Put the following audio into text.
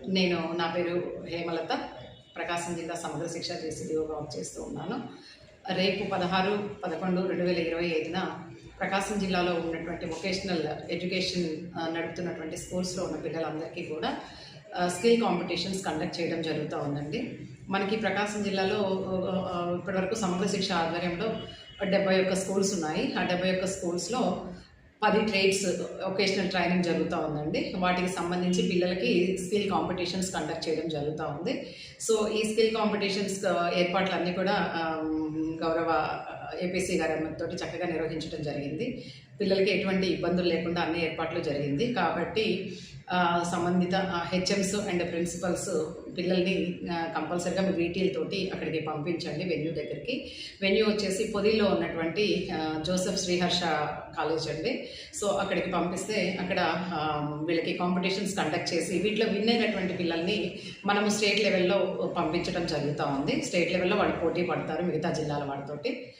నేను నా పేరు హేమలత. ప్రకాశం జిల్లా సమగ్ర శిక్ష జేసీడీఓగా వర్క్ చేస్తూ ఉన్నాను. రేపు పదహారు పదకొండు రెండు వేల ఇరవై ఐదున ప్రకాశం జిల్లాలో ఉన్నటువంటి వొకేషనల్ ఎడ్యుకేషన్ నడుపుతున్నటువంటి స్కూల్స్లో ఉన్న పిల్లలందరికీ కూడా స్కిల్ కాంపిటీషన్స్ కండక్ట్ చేయడం జరుగుతూ ఉందండి. మనకి ప్రకాశం జిల్లాలో ఇప్పటివరకు సమగ్ర శిక్ష ఆధ్వర్యంలో డెబ్బై ఒక్క స్కూల్స్ ఉన్నాయి. ఆ డెబ్బై ఒక్క స్కూల్స్లో పది ట్రేడ్స్ ఒకేషనల్ ట్రైనింగ్ జరుగుతూ ఉందండి. వాటికి సంబంధించి పిల్లలకి స్కిల్ కాంపిటీషన్స్ కండక్ట్ చేయడం జరుగుతూ ఉంది. సో ఈ స్కిల్ కాంపిటీషన్స్ ఏర్పాట్లన్నీ కూడా గవర్నమెంట్ ఏపీసీ గారి తోటి చక్కగా నిర్వహించడం జరిగింది. పిల్లలకి ఎటువంటి ఇబ్బందులు లేకుండా అన్ని ఏర్పాట్లు జరిగింది. కాబట్టి సంబంధిత హెచ్ఎమ్స్ అండ్ ప్రిన్సిపల్స్ పిల్లల్ని కంపల్సరిగా మీ వీటీల తోటి అక్కడికి పంపించండి వెన్యూ దగ్గరికి. వెన్యూ వచ్చేసి పొదిల్లో ఉన్నటువంటి జోసెఫ్ శ్రీహర్ష కాలేజ్ అండి. సో అక్కడికి పంపిస్తే అక్కడ వీళ్ళకి కాంపిటీషన్స్ కండక్ట్ చేసి వీటిలో విన్ అయినటువంటి పిల్లల్ని మనము స్టేట్ లెవెల్లో పంపించడం జరుగుతూ ఉంది. స్టేట్ లెవెల్లో వాళ్ళు పోటీ పడతారు మిగతా జిల్లాల వాళ్ళతోటి Okay